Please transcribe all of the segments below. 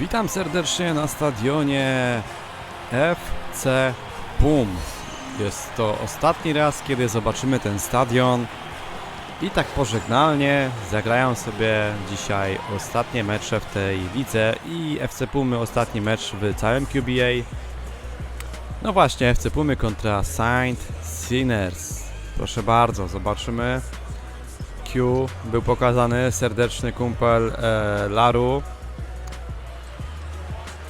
Witam serdecznie na stadionie FC Boom. Jest to ostatni raz, kiedy zobaczymy ten stadion. I tak pożegnalnie zagrają sobie dzisiaj ostatnie mecze w tej lidze i FC Pumy ostatni mecz w całym QBA. No właśnie, FC Pumy kontra Saint Sinners. Proszę bardzo, zobaczymy. Q był pokazany, serdeczny kumpel e, Laru.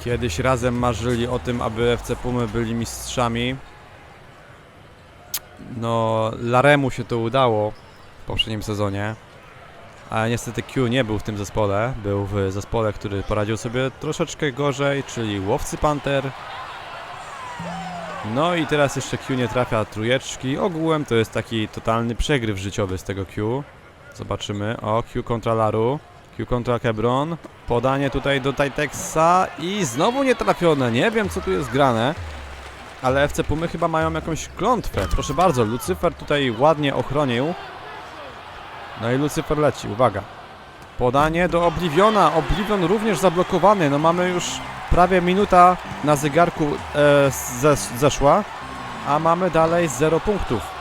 Kiedyś razem marzyli o tym, aby FC Pumy byli mistrzami. No, Laremu się to udało w poprzednim sezonie. Ale niestety Q nie był w tym zespole. Był w zespole, który poradził sobie troszeczkę gorzej, czyli Łowcy Panther. No i teraz jeszcze Q nie trafia trójeczki. Ogółem to jest taki totalny przegryw życiowy z tego Q. Zobaczymy. O, Q kontra Laru. Q kontra Kebron. Podanie tutaj do Titexa i znowu nie trafione. Nie wiem co tu jest grane. Ale FC Pumy chyba mają jakąś klątwę. Proszę bardzo, Lucyfer tutaj ładnie ochronił. No i Lucyfer leci, uwaga. Podanie do Obliviona. Oblivion również zablokowany. No mamy już prawie minuta na zegarku e, ze, zeszła. A mamy dalej 0 punktów.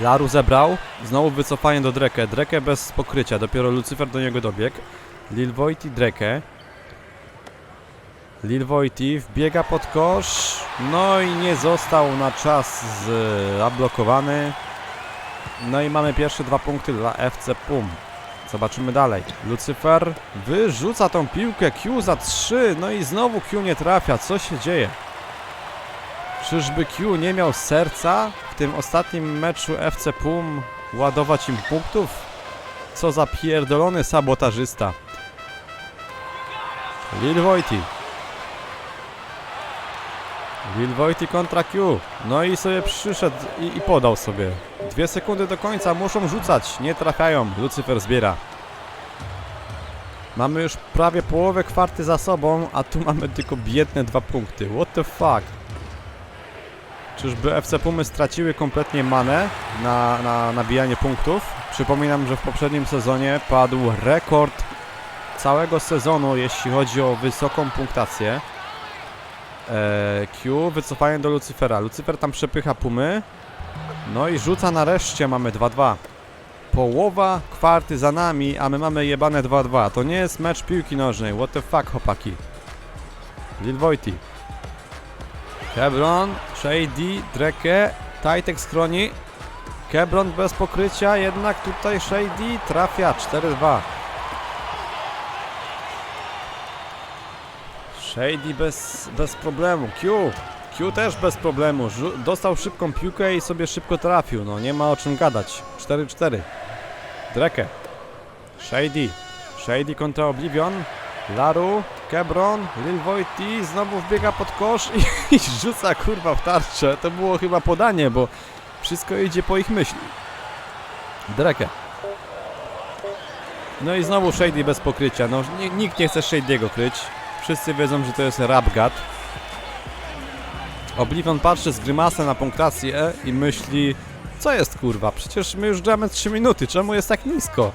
Laru zebrał. Znowu wycofanie do Dreke. Dreke bez pokrycia. Dopiero Lucyfer do niego dobiegł. Lil Dreke. Lil Wojti wbiega pod kosz. No i nie został na czas zablokowany. No i mamy pierwsze dwa punkty dla FC Pum. Zobaczymy dalej. Lucyfer wyrzuca tą piłkę. Q za 3. No i znowu Q nie trafia. Co się dzieje? Czyżby Q nie miał serca w tym ostatnim meczu FC Pum ładować im punktów? Co za pierdolony sabotażysta. Lil Wojti. Lil Wojti kontra Q. No i sobie przyszedł i, i podał sobie. Dwie sekundy do końca, muszą rzucać. Nie trafiają. Lucyfer zbiera. Mamy już prawie połowę kwarty za sobą, a tu mamy tylko biedne dwa punkty. What the fuck? Czyżby FC Pumy straciły kompletnie manę na, na nabijanie punktów? Przypominam, że w poprzednim sezonie padł rekord całego sezonu, jeśli chodzi o wysoką punktację. Eee, Q, wycofanie do Lucyfera. Lucyfer tam przepycha Pumy. No i rzuca nareszcie, mamy 2-2. Połowa kwarty za nami, a my mamy jebane 2-2. To nie jest mecz piłki nożnej. What the fuck, chłopaki. Lil Wojti. Kebron, Shady, Dreke, Tajtek chroni. Kebron bez pokrycia, jednak tutaj Shady trafia 4-2. Shady bez, bez problemu. Q. Q też bez problemu. Dostał szybką piłkę i sobie szybko trafił. No nie ma o czym gadać. 4-4. Dreke. Shady. Shady kontra Oblivion. Laru. Kebron. Lil. Znowu wbiega pod kosz i, i rzuca kurwa w tarczę. To było chyba podanie, bo wszystko idzie po ich myśli. Dreke. No i znowu Shady bez pokrycia. No ni- nikt nie chce Shady'ego kryć. Wszyscy wiedzą, że to jest Rapgat. Oblivion patrzy z grymasem na punktację i myśli Co jest kurwa? Przecież my już gramy 3 minuty, czemu jest tak nisko?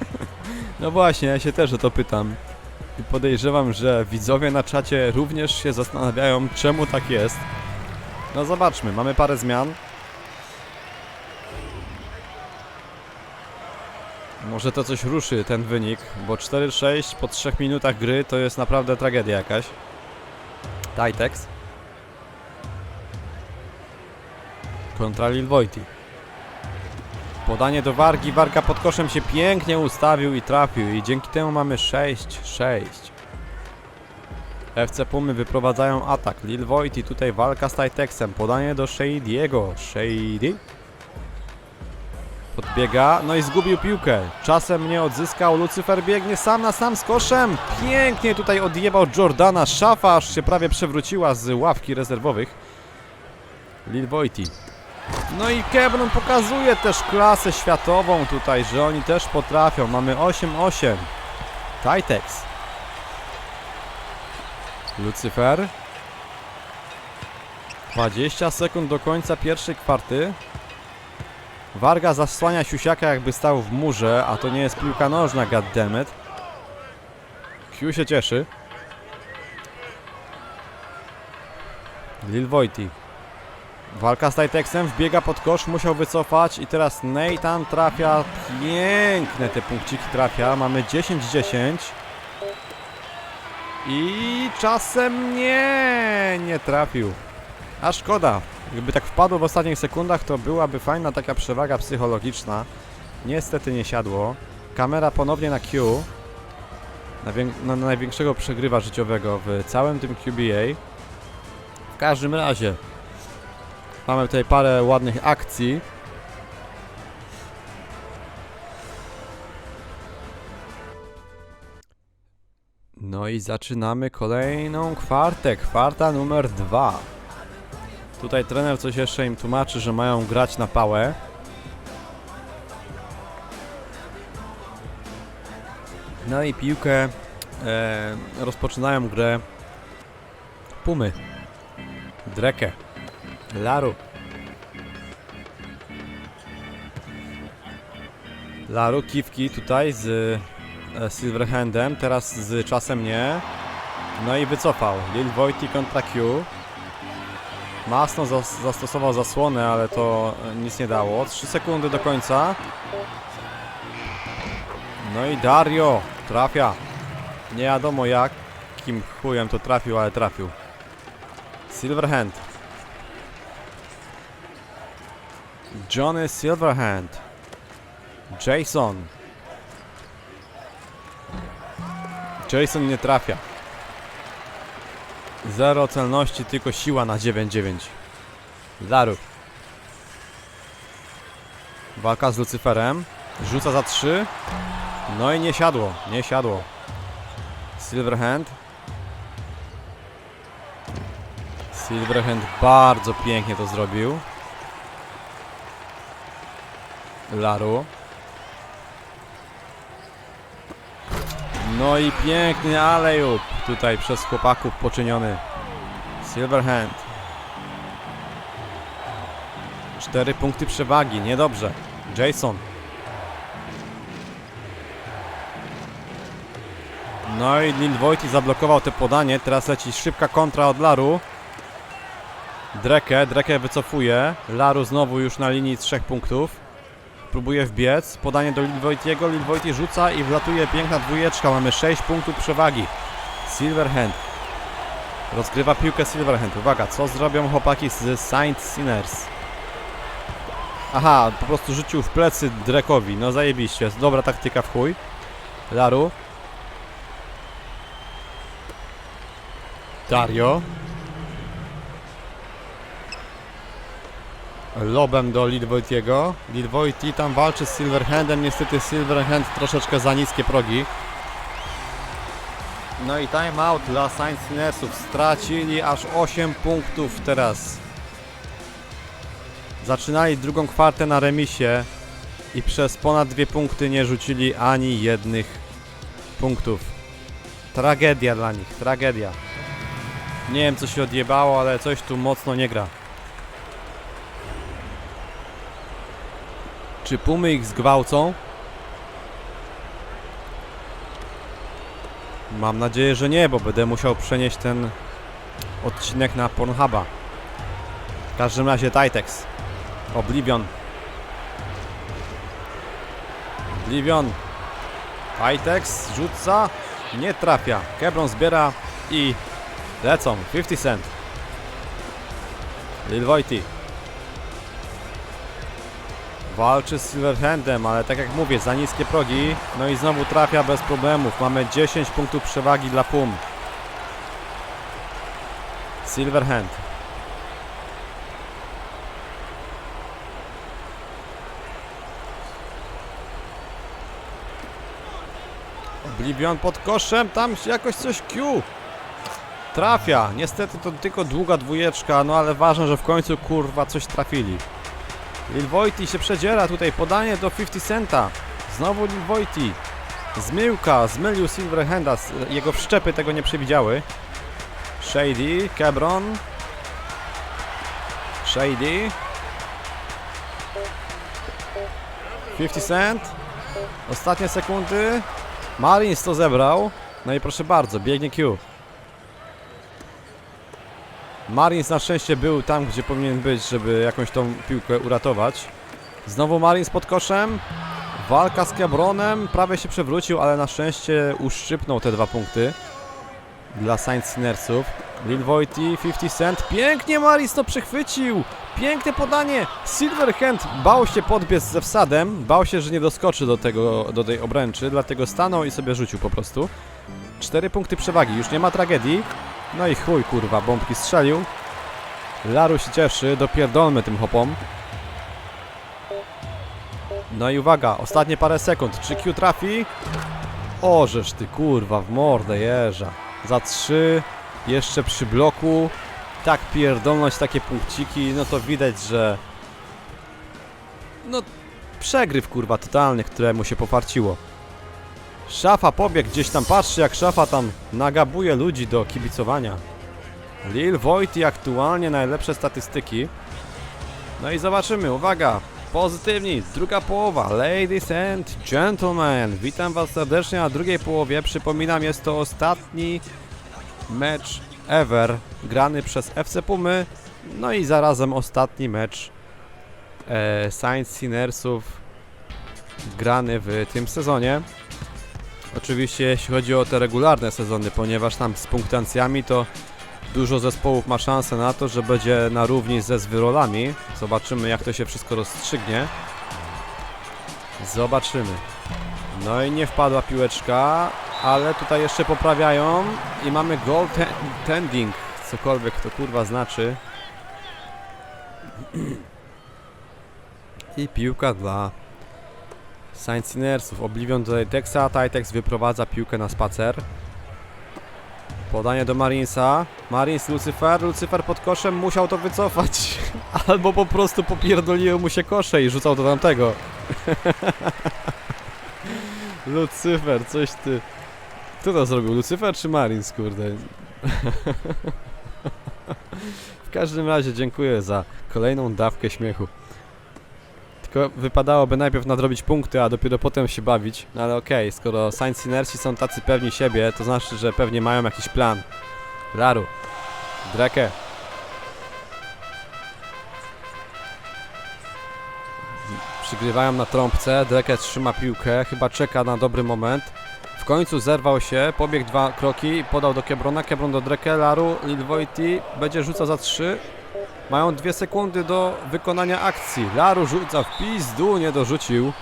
no właśnie, ja się też o to pytam. I podejrzewam, że widzowie na czacie również się zastanawiają, czemu tak jest. No zobaczmy, mamy parę zmian. Może to coś ruszy ten wynik, bo 4-6 po 3 minutach gry to jest naprawdę tragedia jakaś. Titex. Kontra Lil Wojti. Podanie do Wargi, Warga pod koszem się pięknie ustawił i trafił i dzięki temu mamy 6-6. FC Pumy wyprowadzają atak. Lil Wojti tutaj walka z Titexem. Podanie do Shady'ego. Shady. Podbiega, no i zgubił piłkę. Czasem nie odzyskał. Lucyfer biegnie sam na sam z koszem. Pięknie tutaj odjebał Jordana. Szafa aż się prawie przewróciła z ławki rezerwowych. Lil Wojti. No i Kebron pokazuje też klasę światową tutaj, że oni też potrafią. Mamy 8-8. Tajtex. Lucifer. 20 sekund do końca pierwszej kwarty. Warga zasłania Siusiaka jakby stał w murze, a to nie jest piłka nożna, goddammit. Q się cieszy. Lil Wojtik. Walka z Titexem, wbiega pod kosz, musiał wycofać i teraz Nathan trafia. Piękne te punkciki trafia. Mamy 10-10. I czasem nie, nie trafił. A szkoda. Gdyby tak wpadło w ostatnich sekundach, to byłaby fajna taka przewaga psychologiczna. Niestety nie siadło. Kamera ponownie na Q. Na, na największego przegrywa życiowego w całym tym QBA. W każdym razie mamy tutaj parę ładnych akcji. No i zaczynamy kolejną kwartę, kwarta numer dwa. Tutaj trener coś jeszcze im tłumaczy, że mają grać na pałę. No i piłkę e, rozpoczynają grę Pumy, Dreke, Laru. Laru, kiwki tutaj z e, Silverhandem, teraz z czasem nie. No i wycofał. Lil Wojty kontra Q. Masno zas zastosował zasłonę, ale to e, nic nie dało. 3 sekundy do końca. No i Dario trafia. Nie wiadomo jakim chujem to trafił, ale trafił. Silverhand. Johnny Silverhand. Jason. Jason nie trafia. Zero celności, tylko siła na 9-9. Laru. Walka z Lucyferem. Rzuca za 3. No i nie siadło, nie siadło. Silverhand. Silverhand bardzo pięknie to zrobił. Laru. No i piękny alejub tutaj przez chłopaków poczyniony. Silverhand. Cztery punkty przewagi, niedobrze. Jason. No i Lil Wojty zablokował te podanie. Teraz leci szybka kontra od Laru. Dreke, Dreke wycofuje. Laru znowu już na linii trzech punktów. Próbuje wbiec. Podanie do Lil Wojtiego. Lil Wojty rzuca i wlatuje piękna dwójeczka. Mamy 6 punktów przewagi. Silverhand. Rozgrywa piłkę Silverhand. Uwaga, co zrobią chłopaki z Saint Sinners? Aha, po prostu rzucił w plecy Drekowi. No zajebiście. Dobra taktyka w chuj. Laru. Dario. Lobem do Lil Wojtiego. Lil Wojti tam walczy z Silverhandem. Niestety Silverhand troszeczkę za niskie progi. No i timeout dla Saints Sinnersów. Stracili aż 8 punktów teraz. Zaczynali drugą kwartę na remisie i przez ponad dwie punkty nie rzucili ani jednych punktów. Tragedia dla nich, tragedia. Nie wiem co się odjebało, ale coś tu mocno nie gra. Czy Pumy ich zgwałcą? Mam nadzieję, że nie, bo będę musiał przenieść ten odcinek na Pornhuba. W każdym razie Titex. Oblivion. Oblivion. Titex rzuca. Nie trafia. Kebron zbiera i lecą. 50 Cent. Lil Wojty. Walczy z Silverhandem, ale tak jak mówię, za niskie progi. No i znowu trafia bez problemów. Mamy 10 punktów przewagi dla Pum. Silverhand. Oblivion pod koszem, tam jakoś coś Q. Trafia. Niestety to tylko długa dwójeczka, no ale ważne, że w końcu kurwa coś trafili. Lil Wojty się przedziera tutaj, podanie do 50 Centa. Znowu Lil Wojty. Zmyłka, zmylił Silverhanda, jego wszczepy tego nie przewidziały. Shady, Kebron. Shady. 50 Cent. Ostatnie sekundy. Marines to zebrał. No i proszę bardzo, biegnie Q. Marins na szczęście był tam, gdzie powinien być, żeby jakąś tą piłkę uratować. Znowu Marins pod koszem. Walka z Kebronem. Prawie się przewrócił, ale na szczęście uszczypnął te dwa punkty. Dla Saints Sinersów. Lil Wojty, 50 Cent. Pięknie Maris to przechwycił. Piękne podanie. Silverhand bał się podbiec ze wsadem. Bał się, że nie doskoczy do, tego, do tej obręczy, dlatego stanął i sobie rzucił po prostu. Cztery punkty przewagi, już nie ma tragedii. No i chuj, kurwa, bombki strzelił. Laru się cieszy, dopierdolmy tym hopom. No i uwaga, ostatnie parę sekund. Czy Q trafi? Ożeż ty, kurwa, w mordę jeża. Za trzy, jeszcze przy bloku. Tak pierdolność takie punkciki, no to widać, że... No, przegryw, kurwa, totalny, któremu się pofarciło. Szafa pobiegł gdzieś tam, patrzy jak Szafa tam nagabuje ludzi do kibicowania. Lil Wojty aktualnie najlepsze statystyki. No i zobaczymy, uwaga, pozytywni, druga połowa, ladies and gentlemen, witam was serdecznie na drugiej połowie, przypominam jest to ostatni mecz ever grany przez FC Pumy, no i zarazem ostatni mecz e, Science Sinersów grany w tym sezonie. Oczywiście jeśli chodzi o te regularne sezony, ponieważ tam z punktancjami to dużo zespołów ma szansę na to, że będzie na równi ze zwyrolami. Zobaczymy jak to się wszystko rozstrzygnie. Zobaczymy. No i nie wpadła piłeczka, ale tutaj jeszcze poprawiają i mamy goaltending, cokolwiek to kurwa znaczy. I piłka dla Science Sinersów. Oblivion do Titexa, Titex wyprowadza piłkę na spacer. Podanie do Marinsa. Marins, Lucyfer. Lucyfer pod koszem musiał to wycofać. Albo po prostu popierdoliły mu się kosze i rzucał do tamtego. Lucyfer, coś ty... Kto to zrobił? Lucyfer czy Marins, kurde? w każdym razie dziękuję za kolejną dawkę śmiechu. Tylko wypadałoby najpierw nadrobić punkty, a dopiero potem się bawić. No ale okej, skoro Science Inersi są tacy pewni siebie, to znaczy, że pewnie mają jakiś plan. Laru. Dreke. Przygrywają na trąbce, Dreke trzyma piłkę, chyba czeka na dobry moment. W końcu zerwał się, pobiegł dwa kroki, podał do Kebrona, Kebron do Dreke, Laru, Lil Wojty, będzie rzucał za trzy. Mają dwie sekundy do wykonania akcji. Laru rzuca w pizdu, nie dorzucił.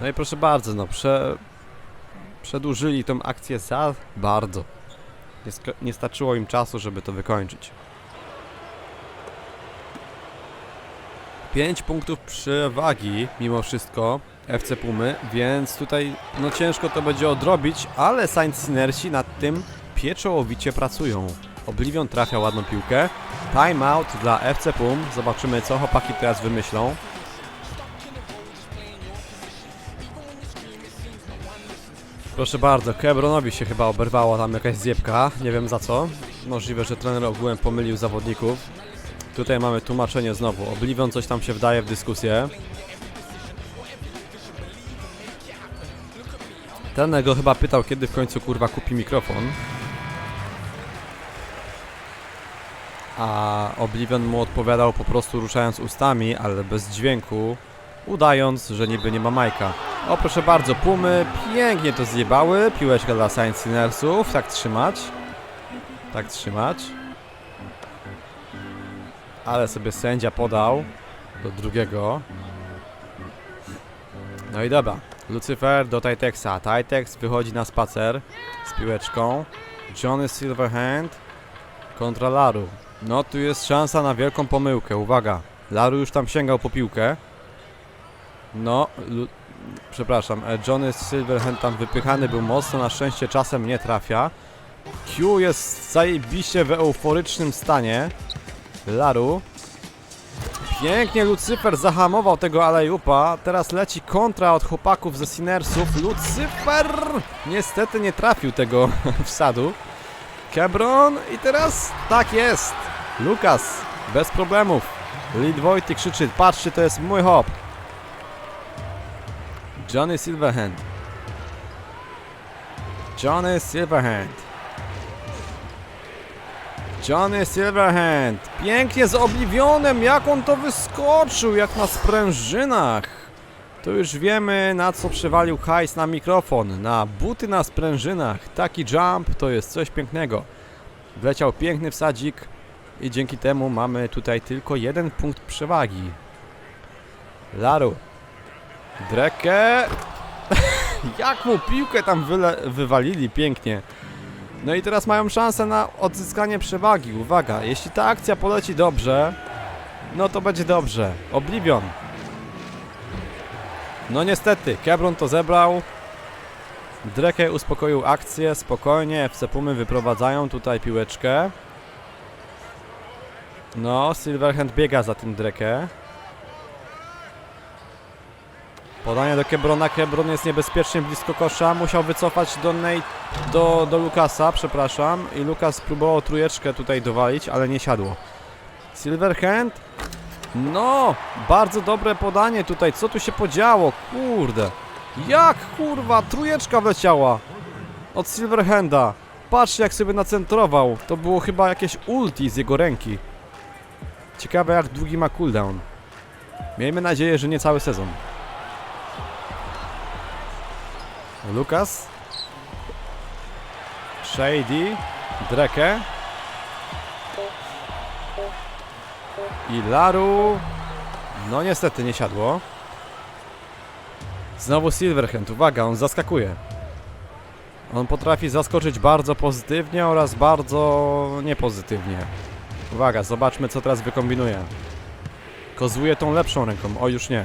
No i proszę bardzo, no prze... przedłużyli tą akcję za bardzo. Nie, nie starczyło im czasu, żeby to wykończyć. 5 punktów przewagi mimo wszystko FC Pumy, więc tutaj no ciężko to będzie odrobić, ale Saints Sinersi nad tym pieczołowicie pracują. Oblivion trafia ładną piłkę. Timeout dla FC Pum. Zobaczymy co chłopaki teraz wymyślą. Proszę bardzo, Kebronowi się chyba oberwała tam jakaś zjebka, nie wiem za co. Możliwe, że trener ogółem pomylił zawodników. Tutaj mamy tłumaczenie znowu. Oblivion coś tam się wdaje w dyskusję. Trener go chyba pytał, kiedy w końcu kurwa kupi mikrofon. A Oblivion mu odpowiadał po prostu ruszając ustami, ale bez dźwięku, udając, że niby nie ma Majka. O proszę bardzo, Pumy pięknie to zjebały, piłeczka dla Science Sinersów, tak trzymać. Tak trzymać. Ale sobie sędzia podał do drugiego. No i dobra, Lucyfer do Titexa. Titex wychodzi na spacer z piłeczką. Johnny Silverhand kontra Laru. No tu jest szansa na wielką pomyłkę, uwaga. Laru już tam sięgał po piłkę. No, przepraszam, e, Johnny Silverhand tam wypychany był mocno, na szczęście czasem nie trafia. Q jest zajebiście w euforycznym stanie. Laru. Pięknie Lucyfer zahamował tego Alejupa. Teraz leci kontra od chłopaków ze Sinersów. Lucyfer niestety nie trafił tego wsadu. Kebron i teraz tak jest. Lukas, bez problemów. Lid Wojty krzyczy, patrzcie, to jest mój hop. Johnny Silverhand. Johnny Silverhand. Johnny Silverhand. Pięknie z. Jak on to wyskoczył, jak na sprężynach. To już wiemy, na co przywalił hajs na mikrofon. Na buty na sprężynach. Taki jump to jest coś pięknego. Wleciał piękny wsadzik i dzięki temu mamy tutaj tylko jeden punkt przewagi. Laru. Drekę. Jak mu piłkę tam wywalili pięknie. No i teraz mają szansę na odzyskanie przewagi. Uwaga, jeśli ta akcja poleci dobrze, no to będzie dobrze. Oblivion. No niestety, Kebron to zebrał. Dreke uspokoił akcję, spokojnie, FC Pumy wyprowadzają tutaj piłeczkę. No, Silverhand biega za tym Dreke. Podanie do Kebrona, Kebron jest niebezpiecznie blisko kosza, musiał wycofać do, Nate, do, do Lukasa, przepraszam. I Lukas próbował trójeczkę tutaj dowalić, ale nie siadło. Silverhand? No, bardzo dobre podanie tutaj, co tu się podziało, kurde. Jak kurwa, trójeczka wleciała od Silverhanda. Patrzcie jak sobie nacentrował, to było chyba jakieś ulti z jego ręki. Ciekawe jak długi ma cooldown. Miejmy nadzieję, że nie cały sezon. Lukas. Shady. Dreke. I Laru. No niestety nie siadło. Znowu Silverhand. Uwaga, on zaskakuje. On potrafi zaskoczyć bardzo pozytywnie oraz bardzo niepozytywnie. Uwaga, zobaczmy co teraz wykombinuje. Kozuje tą lepszą ręką. O, już nie.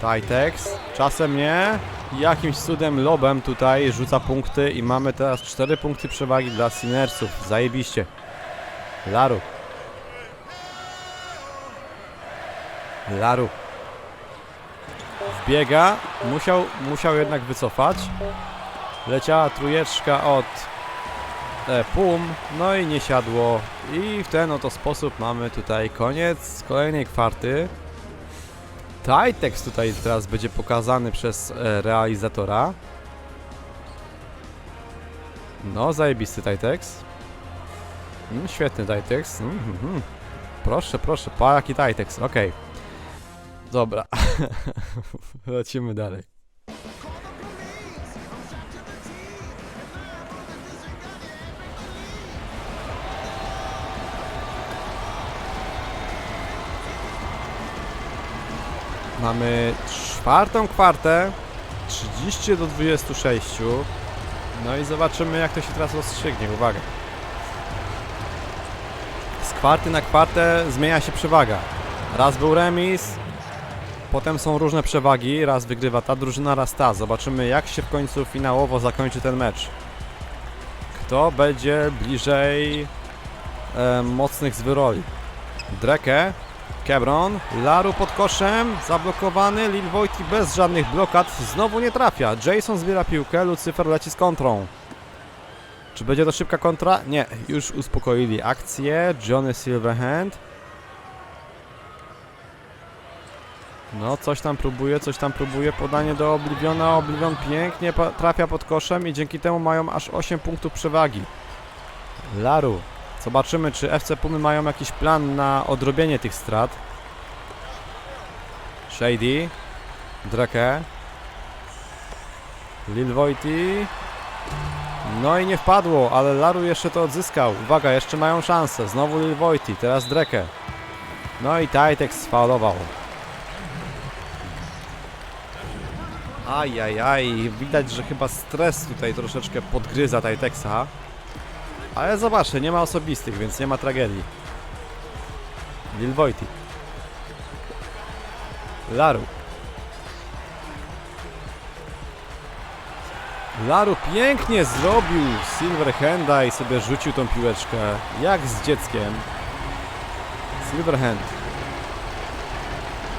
Titex. Czasem nie. Jakimś cudem lobem tutaj rzuca punkty i mamy teraz 4 punkty przewagi dla Sinersów. Zajebiście. Laru. Laru. Wbiega. Musiał, musiał jednak wycofać. Leciała trójeczka od e, Pum. No i nie siadło. I w ten oto sposób mamy tutaj koniec kolejnej kwarty. Titex tutaj teraz będzie pokazany przez e, realizatora. No, zajebisty Titex. Mm, świetny Titex. Mm, mm. Proszę, proszę, pa jaki Titex, okej. Dobra. Lecimy dalej. Mamy czwartą kwartę. 30 do 26. No i zobaczymy jak to się teraz rozstrzygnie. Uwaga. Z kwarty na kwartę zmienia się przewaga. Raz był remis, potem są różne przewagi. Raz wygrywa ta drużyna, raz ta. Zobaczymy jak się w końcu finałowo zakończy ten mecz. Kto będzie bliżej e, mocnych zwyroli? Dreke Kebron, Laru pod koszem, zablokowany, Lil Wojti bez żadnych blokad, znowu nie trafia. Jason zbiera piłkę, Lucyfer leci z kontrą. Czy będzie to szybka kontra? Nie, już uspokoili akcję. Johnny Silverhand. No, coś tam próbuje, coś tam próbuje. Podanie do Obliviona. Oblivion pięknie trafia pod koszem i dzięki temu mają aż 8 punktów przewagi. Laru. Zobaczymy, czy FC Pumy mają jakiś plan na odrobienie tych strat. Shady. Drake. Lil Wojti. No i nie wpadło, ale Laru jeszcze to odzyskał. Uwaga, jeszcze mają szansę. Znowu Lil Wojti, teraz Dreke. No i Titex sfaulował. Ajajaj, widać, że chyba stres tutaj troszeczkę podgryza Titexa. Ale zobaczcie, nie ma osobistych, więc nie ma tragedii. Lil Wojti. Laru. Laru pięknie zrobił Silverhanda i sobie rzucił tą piłeczkę. Jak z dzieckiem. Silverhand.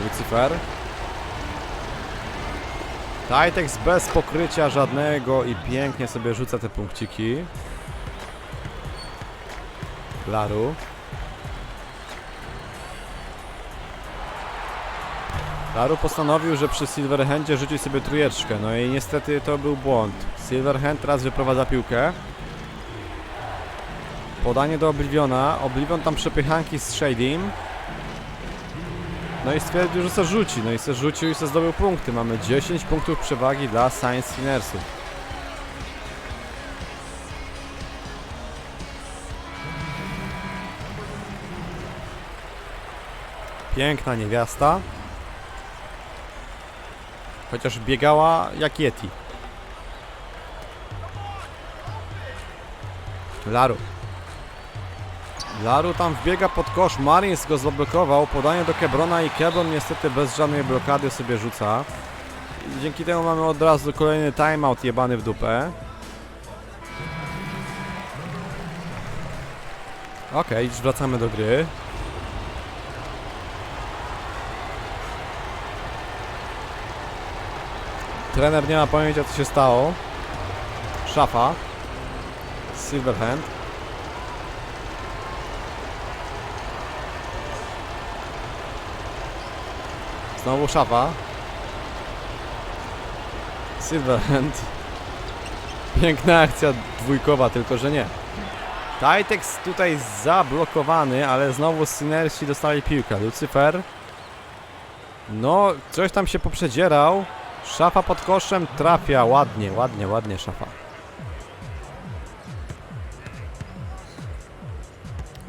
Lucifer. Titex bez pokrycia żadnego i pięknie sobie rzuca te punkciki. Laru. Laru postanowił, że przy Silverhandzie rzuci sobie trójeczkę, no i niestety to był błąd. Silverhand teraz wyprowadza piłkę. Podanie do Obliviona. Oblivion tam przepychanki z Shadim. No i stwierdził, że se rzuci. No i se rzucił i se zdobył punkty. Mamy 10 punktów przewagi dla Science Sinersów. Piękna niewiasta. Chociaż biegała jak Yeti. Laru. Laru tam wbiega pod kosz, Marins go zablokował, podanie do Kebrona i Kebron niestety bez żadnej blokady sobie rzuca. I dzięki temu mamy od razu kolejny timeout jebany w dupę. Okej, już wracamy do gry. Trener nie ma pojęcia co się stało. Szafa. Silverhand. Znowu szafa. Silverhand. Piękna akcja dwójkowa, tylko że nie. Titex tutaj zablokowany, ale znowu Synersi dostali piłkę. Lucyfer. No, coś tam się poprzedzierał. Szafa pod koszem trafia. Ładnie, ładnie, ładnie szafa.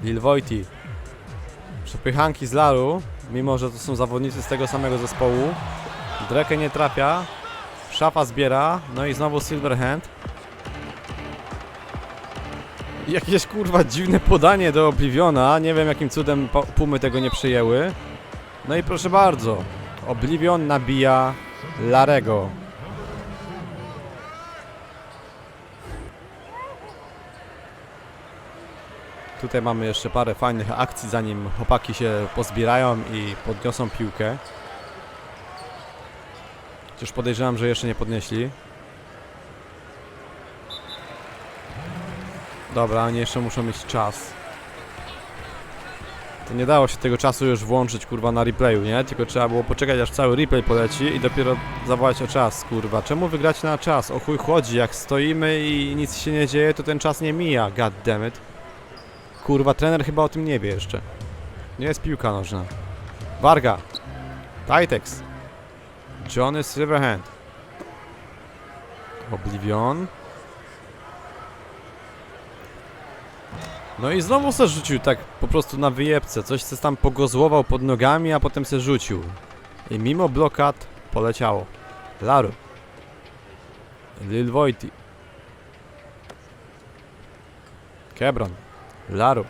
Lil. Przepychanki z Laru, mimo że to są zawodnicy z tego samego zespołu. Dreke nie trafia. Szafa zbiera. No i znowu Silverhand. Jakieś kurwa dziwne podanie do Obliviona. Nie wiem jakim cudem Pumy tego nie przyjęły. No i proszę bardzo. Oblivion nabija Larego. Tutaj mamy jeszcze parę fajnych akcji, zanim chłopaki się pozbierają i podniosą piłkę. Chociaż podejrzewam, że jeszcze nie podnieśli. Dobra, oni jeszcze muszą mieć czas. To nie dało się tego czasu już włączyć, kurwa, na replayu, nie? Tylko trzeba było poczekać, aż cały replay poleci i dopiero zawołać o czas, kurwa. Czemu wygrać na czas? O chuj chodzi, jak stoimy i nic się nie dzieje, to ten czas nie mija, god damn it. Kurwa, trener chyba o tym nie wie jeszcze. Nie jest piłka nożna. Varga. Titex. Johnny Silverhand. Oblivion. No i znowu se rzucił tak po prostu na wyjebce. Coś se tam pogozłował pod nogami, a potem se rzucił. I mimo blokad poleciało. Laru. Lil Wojti. Kebron. Laru.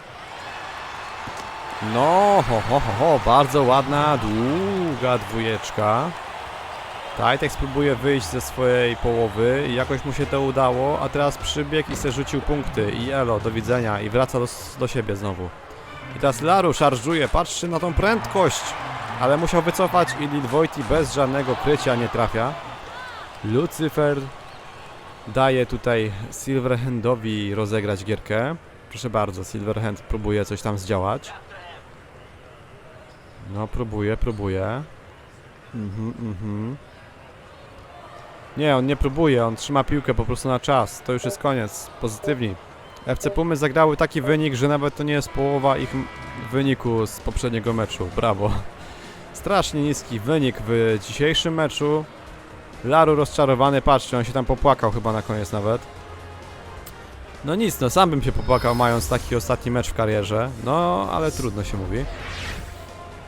No, ho, ho, ho, ho, bardzo ładna, długa dwójeczka. Tajtek spróbuje wyjść ze swojej połowy i jakoś mu się to udało, a teraz przybiegł i se rzucił punkty i elo, do widzenia i wraca do, do siebie znowu. I teraz Laru szarżuje, patrzy na tą prędkość, ale musiał wycofać i Lil Wojti bez żadnego krycia nie trafia. Lucyfer daje tutaj Silverhandowi rozegrać gierkę. Proszę bardzo, Silverhand próbuje coś tam zdziałać. No, próbuje, próbuje. Mhm, mhm. Nie, on nie próbuje, on trzyma piłkę po prostu na czas. To już jest koniec, pozytywni. FC Pumy zagrały taki wynik, że nawet to nie jest połowa ich wyniku z poprzedniego meczu. Brawo. Strasznie niski wynik w dzisiejszym meczu. Laru rozczarowany, patrzcie, on się tam popłakał chyba na koniec nawet. No nic, no sam bym się popłakał mając taki ostatni mecz w karierze. No, ale trudno się mówi.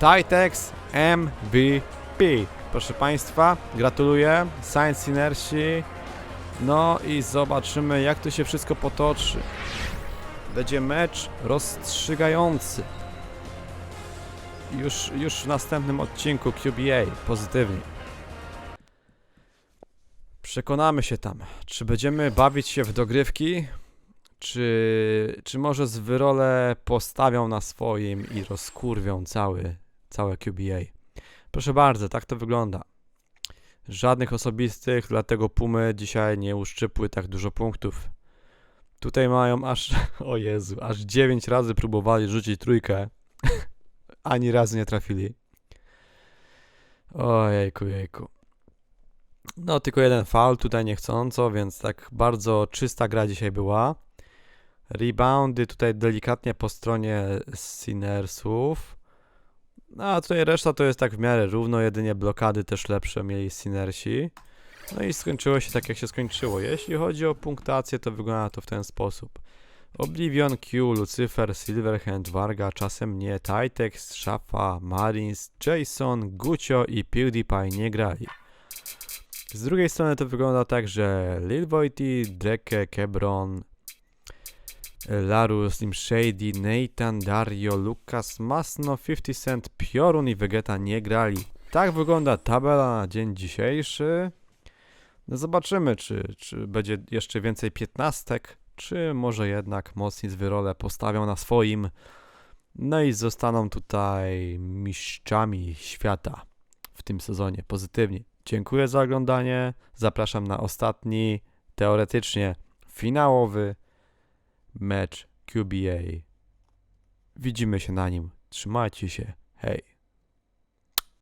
Titex MVP. Proszę Państwa, gratuluję. Science Synersi. No i zobaczymy jak to się wszystko potoczy. Będzie mecz rozstrzygający. Już, już w następnym odcinku QBA. Pozytywnie. Przekonamy się tam, czy będziemy bawić się w dogrywki, czy, czy może z wyrole postawią na swoim i rozkurwią cały, całe QBA. Proszę bardzo, tak to wygląda. Żadnych osobistych, dlatego Pumy dzisiaj nie uszczypły tak dużo punktów. Tutaj mają aż, o Jezu, aż 9 razy próbowali rzucić trójkę. Ani razu nie trafili. Ojejku, jejku. No, tylko jeden faul tutaj niechcąco, więc tak bardzo czysta gra dzisiaj była. Reboundy tutaj delikatnie po stronie Sinersów. No a tutaj reszta to jest tak w miarę równo, jedynie blokady też lepsze mieli Sinersi. No i skończyło się tak jak się skończyło. Jeśli chodzi o punktację, to wygląda to w ten sposób. Oblivion, Q, Lucifer, Silverhand, Varga, czasem nie, Titex, Szafa, Marines, Jason, Gucio i PewDiePie nie grali. Z drugiej strony to wygląda tak, że Lil Wojty, Dreke, Kebron, Larus, Slim Shady, Nathan, Dario, Lucas, Masno, 50 Cent, Piorun i Vegeta nie grali. Tak wygląda tabela na dzień dzisiejszy. No zobaczymy, czy, czy będzie jeszcze więcej piętnastek, czy może jednak mocni z wyrole postawią na swoim. No i zostaną tutaj mistrzami świata w tym sezonie pozytywnie. Dziękuję za oglądanie. Zapraszam na ostatni, teoretycznie finałowy mecz QBA. Widzimy się na nim. Trzymajcie się. Hej.